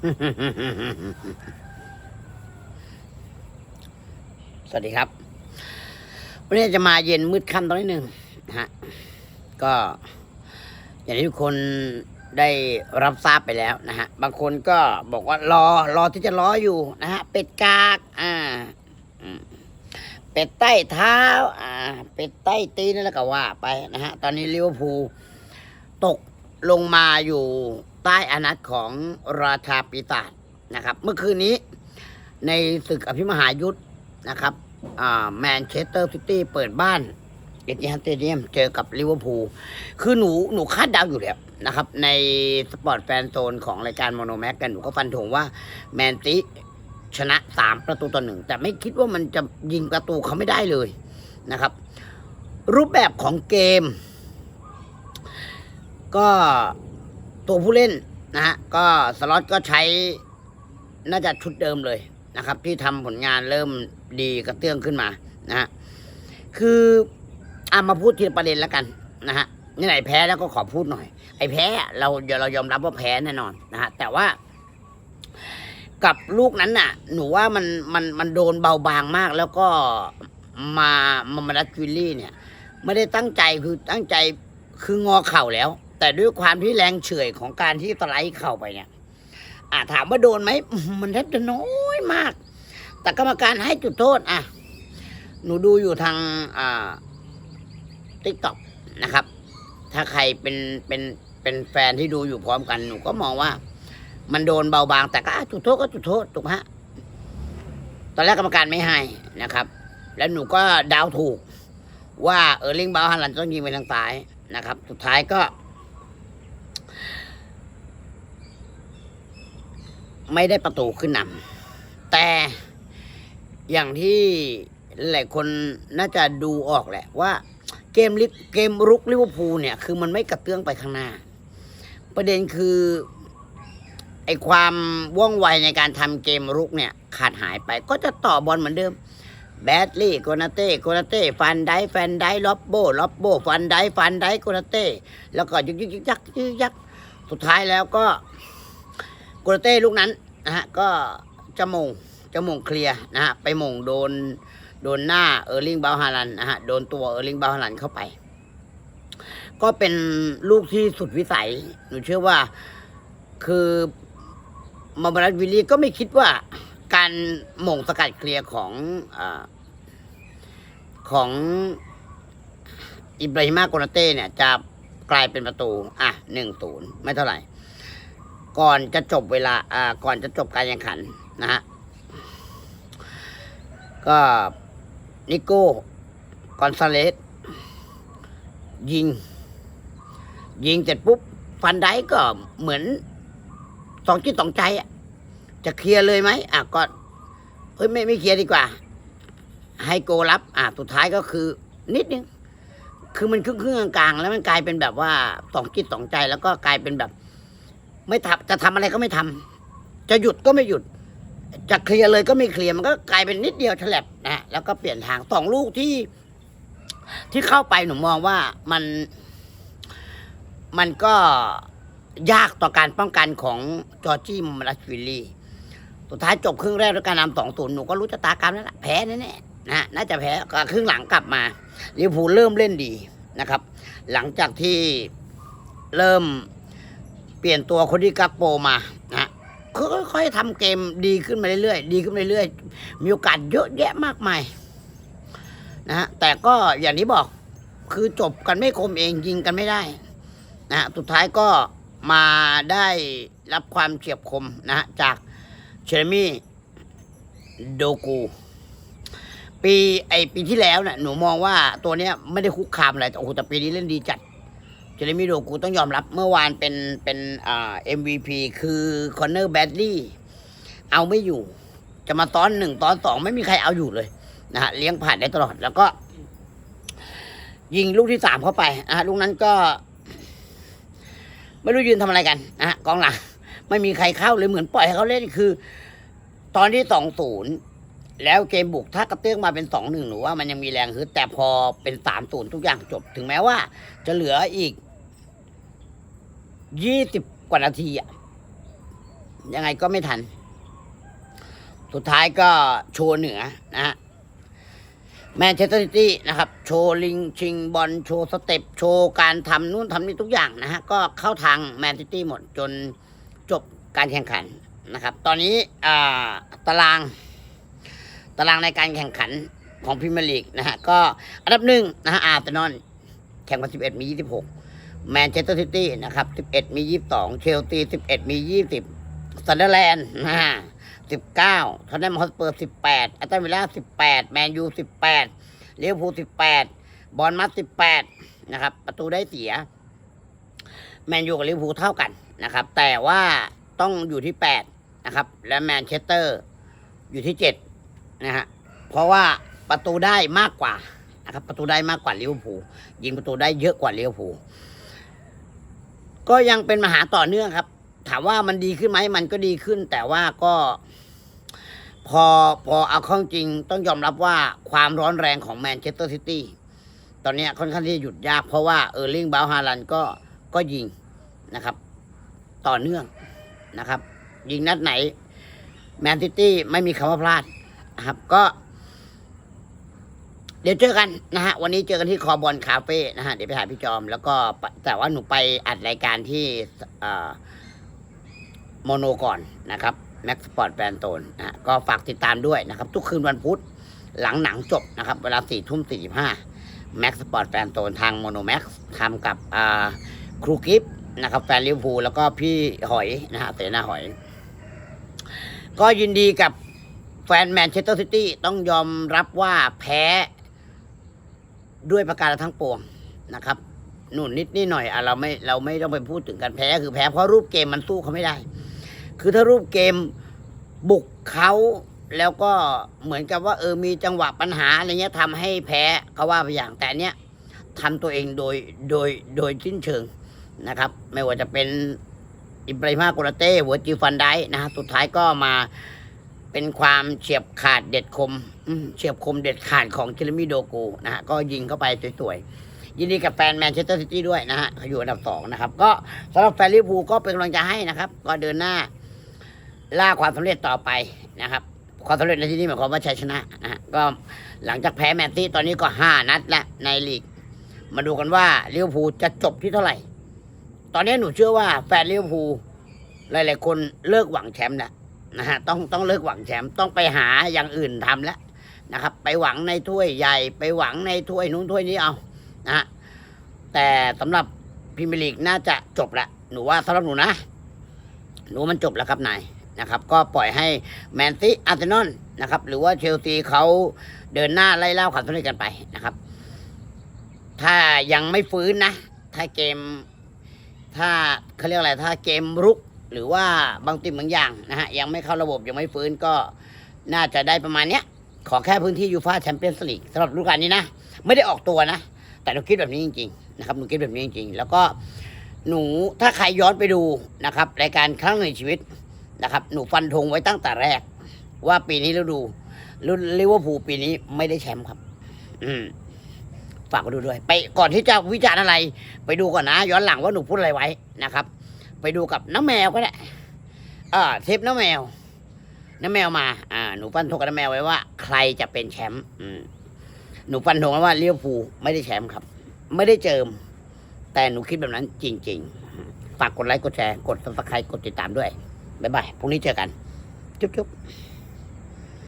สวัสดีครับ วันนี้จะมาเย็นมืดค่ำตอนนิดหนึ่งนะฮะ ก็ อย่างที่ทุกคนได้รับทราบไปแล้วนะฮะ บางคนก็บอกว่ารอ รอที่จะรออยู่นะฮะ เป็ดกาก อ่าเป็ดใต้เท้า อ่า เป็ดใต้ตีนนั่นแหละก็ว่าไปนะฮะ ตอนนี้ลิเวอร์พูลตกลงมาอยู่ ใต้อานัตของราชาปีศาจนะครับ เมื่อคืนนี้ในศึกอภิมหายุทธนะครับแมนเชสเตอร์ซิตี้เปิดบ้านเอติฮัดสเตเดียมเจอกับลิเวอร์พูลคือหนูหนูคาดเดาอยู่แล้วนะครับ ในสปอร์ตแฟนโซนของรายการโมโนแม็กกันหนูก็ฟันธงว่าแมนซิชนะสามประตูต่อหนึ่งแต่ไม่คิดว่ามันจะยิงประตูเขาไม่ได้เลยนะครับ รูปแบบของเกม ก็ ตัวผู้เล่นนะฮะก็สล็อตก็ใช้น่าจะชุดเดิมเลยนะครับ ที่ทำผลงานเริ่มดีกระเตื้องขึ้นมานะฮะคืออามาพูดทีละประเด็นแล้วกันนะฮะนี่ไหนแพ้แล้วก็ขอพูดหน่อย ไอ้แพ้เราเดี๋ยวเรายอมรับว่าแพ้แน่นอนนะฮะแต่ว่า กับลูกนั้นน่ะ หนูว่ามันมันมันโดนเบาบางมาก แล้วก็มามามาดัตวิลลี่เนี่ย ไม่ได้ตั้งใจคือตั้งใจคืองอเข่าแล้ว แต่ด้วยความที่แรงเฉื่อยของการที่สไลด์เข่าไปเนี่ยอ่าถามว่าโดนไหมมันแทบจะน้อยมาก แต่กรรมการให้จุดโทษ อะ หนูดูอยู่ทางอ่าทิกตอกนะครับ ถ้าใครเป็นเป็นเป็นแฟนที่ดูอยู่พร้อมกันหนูก็มองว่า มันโดนเบาบาง แต่ก็จุดโทษก็จุดโทษถูกไหมฮะตอนแรกกรรมการไม่ให้นะครับ แล้วหนูก็ดาวถูกว่าเออร์ลิงบาฮันลันต้องยิงไปทางซ้ายนะครับ สุดท้ายก็ ไม่ได้ประตูขึ้นนำแต่อย่างที่หลายคนน่าจะดูออกแหละว่าเกมลิเกมรุกลิเวอร์พูลเนี่ย คือมันไม่กระเตื้องไปข้างหน้า ประเด็นคือไอความว่องไวในการทำเกมรุกเนี่ย ขาดหายไปก็จะต่อบอลเหมือนเดิมแบดลี่โกนาเต้โกนาเต้ฟันไดแฟนไดล็อบโบล็อบโบฟันไดฟันไดโกนาเต้แล้วก็ยึกยึกยักยึกยักสุดท้ายแล้วก็โกนาเต้ลูกนั้น นะฮะก็จะมงจะมงเคลียร์นะฮะไปมงโดนโดนหน้าเออร์ลิงบาฮารันนะฮะโดนตัวเออร์ลิงบาฮารันเข้าไป ก็เป็นลูกที่สุดวิสัย หนูเชื่อว่าคือมาบรัตวิลลี่ก็ไม่คิดว่าการหม่งสกัดเคลียร์ของอของอิบราฮิมาโกนาเต้เนี่ยจะกลายเป็นประตู อะหนึ่งศูนย์ไม่เท่าไหร่ ก่อนจะจบเวลาอ่าก่อนจะจบการแข่งขันนะฮะก็นิโก้กอนซาเลสยิง ยิงเสร็จปุ๊บ ฟันไดก็เหมือนสองจิตสองใจอะจะเคลียร์เลยไหมอะก็เฮ้ยไม่ไม่เคลียร์ดีกว่า ให้โกรับ อะสุดท้ายก็คือ นิดนึง คือมันครึ่งครึ่งกลางๆ แล้วมันกลายเป็นแบบว่าสองจิตสองใจ แล้วก็กลายเป็นแบบ ไม่ทำจะทำอะไรก็ไม่ทำจะหยุดก็ไม่หยุด จะเคลียร์เลยก็ไม่เคลียร์มันก็กลายเป็นนิดเดียวฉลบนะฮะแล้วก็เปลี่ยนทางสองลูกที่ ที่เข้าไปหนูมองว่ามัน มันก็ยากต่อการป้องกันของจอร์จี้มาราชวิลลี่สุดท้ายจบครึ่งแรกด้วยการนำสองศูนย์หนูก็รู้ชะตากรรมแล้วล่ะแพ้แน่ๆนะฮะน่าจะแพ้ก็ครึ่งหลังกลับมาลิเวอร์พูลเริ่มเล่นดีนะครับ หลังจากที่เริ่ม เปลี่ยนตัวคนที่กัปโปมานะค่อยๆทำเกมดีขึ้นมาเรื่อยๆดีขึ้นมาเรื่อยๆมีโอกาสเยอะแยะมากมายนะฮะแต่ก็อย่างที่บอกคือจบกันไม่คมเองยิงกันไม่ได้นะฮะสุดท้ายก็มาได้รับความเฉียบคมนะฮะจากเชอร์มี่โดกูปีไอปีที่แล้วเนี่ยหนูมองว่าตัวเนี้ยไม่ได้คุกคามอะไรแต่โอ้โหแต่ปีนี้เล่นดีจัด เจเรมีโดกูต้องยอมรับเมื่อวานเป็นเป็นอ่า MVP คือคอนเนอร์แบดลี่เอาไม่อยู่ จะมาตอนหนึ่งตอนสองไม่มีใครเอาอยู่เลยนะฮะเลี้ยงผ่านได้ตลอดแล้วก็ ยิงลูกที่สามเข้าไปอะลูกนั้นก็ ไม่รู้ยืนทำอะไรกันนะฮะกองหลังไม่มีใครเข้าเลยเหมือนปล่อยให้เขาเล่นคือ ตอนที่สองศูนย์แล้วเกมบุกถ้ากระเตื้องมาเป็นสองหนึ่งหนูว่ามันยังมีแรงฮึดแต่พอเป็นสามศูนย์ทุกอย่างจบ ถึงแม้ว่าจะเหลืออีก ยี่สิบกว่านาทีอะยังไงก็ไม่ทัน สุดท้ายก็โชว์เหนือนะฮะแมนเชสเตอร์ซิตี้นะครับ โชว์ลิงชิงบอลโชว์สเต็ปโชว์การทำนู่นทำนี่ทุกอย่างนะฮะ ก็เข้าทางแมนซิตี้หมดจนจบการแข่งขันนะครับ ตอนนี้ตารางตารางในการแข่งขันของพรีเมียร์ลีกนะฮะ ก็อันดับหนึ่งนะฮะอาร์เซนอลแข่งมาสิบเอ็ดมียี่สิบหก แมนเชสเตอร์ซิตี้นะครับสิบเอ็ดมียี่สิบสองเชลซีสิบเอ็ดมียี่สิบซันเดอร์แลนด์นะฮะสิบเก้าทอนแนมฮอสเปอร์สิบแปดอตตันวิลล่าสิบแปดแมนยูสิบแปดลิเวอร์พูลสิบแปดบอลมัสสิบแปดนะครับ ประตูได้เสีย แมนยูกับลิเวอร์พูลเท่ากันนะครับ แต่ว่าต้องอยู่ที่แปดนะครับ และแมนเชสเตอร์อยู่ที่เจ็ดนะฮะ เพราะว่าประตูได้มากกว่านะครับ ประตูได้มากกว่าลิเวอร์พูลยิงประตูได้เยอะกว่าลิเวอร์พูล ก็ยังเป็นมหาต่อเนื่องครับ ถามว่ามันดีขึ้นไหมมันก็ดีขึ้น แต่ว่าก็ พอพอเอาข้าจริงต้องยอมรับว่าความร้อนแรงของแมนเชสเตอร์ซิตี้ตอนนี้ค่อนข้างที่จะหยุดยากเพราะว่าเออร์ลิงบาฮาลันก็ก็ยิงนะครับ ต่อเนื่องนะครับ ยิงนัดไหน แมนซิตี้ไม่มีคำว่าพลาดนะครับ ก็ ดี๋ยวเจอกันนะฮะวันนี้เจอกันที่คอบอลคาเฟ่นะฮะเดี๋ยวไปหาพี่จอม แล้วก็แต่ว่าหนูไปอัดรายการที่อ่อโมโนก่อนนะครับแม็กสปอร์ตแบรนโตนนะฮะก็ฝากติดตามด้วยนะครับ ทุกคืนวันพุธหลังหนังจบนะครับ เวลาสี่ทุ่มสี่ห้าแม็กสปอร์ตแบรนโตนทางโมโนแม็กซ์ทำกับอ่าครูกิฟนะครับแฟนลิเวอร์พูลแล้วก็พี่หอยนะฮะเสนาหอย ก็ยินดีกับแฟนแมนเชสเตอร์ซิตี้ต้องยอมรับว่าแพ้ ด้วยประการทั้งปวงนะครับหนุนนิดนิดหน่อยอะเราไม่เราไม่ต้องไปพูดถึงการแพ้คือแพ้เพราะรูปเกมมันสู้เขาไม่ได้ คือถ้ารูปเกมบุกเขาแล้วก็เหมือนกับว่าเออมีจังหวะปัญหาอะไรเงี้ยทำให้แพ้เขาว่าไปอย่างแต่เนี้ยทำตัวเองโดยโดยโดยสิ้นเชิงนะครับ ไม่ว่าจะเป็นอิบราฮิมาโกลาเต้หัวจิฟันได้นะฮะสุดท้ายก็มา เป็นความเฉียบขาดเด็ดคมเฉียบคมเด็ดขาดของเจเรมีโดโกนะฮะก็ยิงเข้าไปสวยๆ ยินดีกับแฟนแมนเชสเตอร์ซิตี้ด้วยนะฮะเขาอยู่อันดับสองนะครับ ก็สำหรับแฟนลิเวอร์พูลก็เป็นกำลังใจให้นะครับ ก็เดินหน้าล่าความสำเร็จต่อไปนะครับความสำเร็จในที่นี้หมายความว่าชัยชนะนะฮะก็หลังจากแพ้แมนซี่ตอนนี้ก็ห้านัดแล้วในลีก มาดูกันว่าลิเวอร์พูลจะจบที่เท่าไหร่ ตอนนี้หนูเชื่อว่าแฟนลิเวอร์พูลหลาย ๆ คนเลิกหวังแชมป์แล้ว นะฮะต้องต้องเลิกหวังแชมป์ต้องไปหาอย่างอื่นทำแล้วนะครับ ไปหวังในถ้วยใหญ่ ไปหวังในถ้วยนู้นถ้วยนี้เอานะฮะแต่สำหรับพรีเมียร์ลีกน่าจะจบละหนูว่าสำหรับหนูนะหนูมันจบแล้วครับนายนะครับ ก็ปล่อยให้แมนซีอาร์เซนอลนะครับ หรือว่าเชลซีเขาเดินหน้าไล่เล่าความสำเร็จกันไปนะครับ ถ้ายังไม่ฟื้นนะ ถ้าเกม ถ้าเขาเรียกอะไร ถ้าเกมรุก หรือว่าบางติมบางอย่างนะฮะยังไม่เข้าระบบยังไม่ฟื้นก็น่าจะได้ประมาณเนี้ย ขอแค่พื้นที่ยูฟาแชมเปี้ยนส์ลีกสำหรับฤดูกาลนี้นะ ไม่ได้ออกตัวนะ แต่หนูคิดแบบนี้จริงๆนะครับหนูคิดแบบนี้จริงๆ แล้วก็หนูถ้าใครย้อนไปดูนะครับรายการครั้งหนึ่งในชีวิตนะครับ หนูฟันธงไว้ตั้งแต่แรก ว่าปีนี้ฤดูรุ่นลิเวอร์พูลปีนี้ไม่ได้แชมป์ครับ อืมฝากมาดูด้วย ไปก่อนที่จะวิจารณ์อะไร ไปดูก่อนนะ ย้อนหลังว่าหนูพูดอะไรไว้นะครับ ไปดูกับน้าแมวก็ได้อ่าเทปน้าแมว น้าแมวมา อ่า หนูปั้นทงกับน้าแมวไว้ว่า ใครจะเป็นแชมป์อืมหนูปั้นทงไว้ว่าเลี้ยวภูไม่ได้แชมป์ครับ ไม่ได้เจิม แต่หนูคิดแบบนั้นจริง ๆ ฝากกดไลค์กดแชร์กดซับสไครต์กดติดตามด้วยบ๊ายบายพรุ่งนี้เจอกัน จุ๊บๆ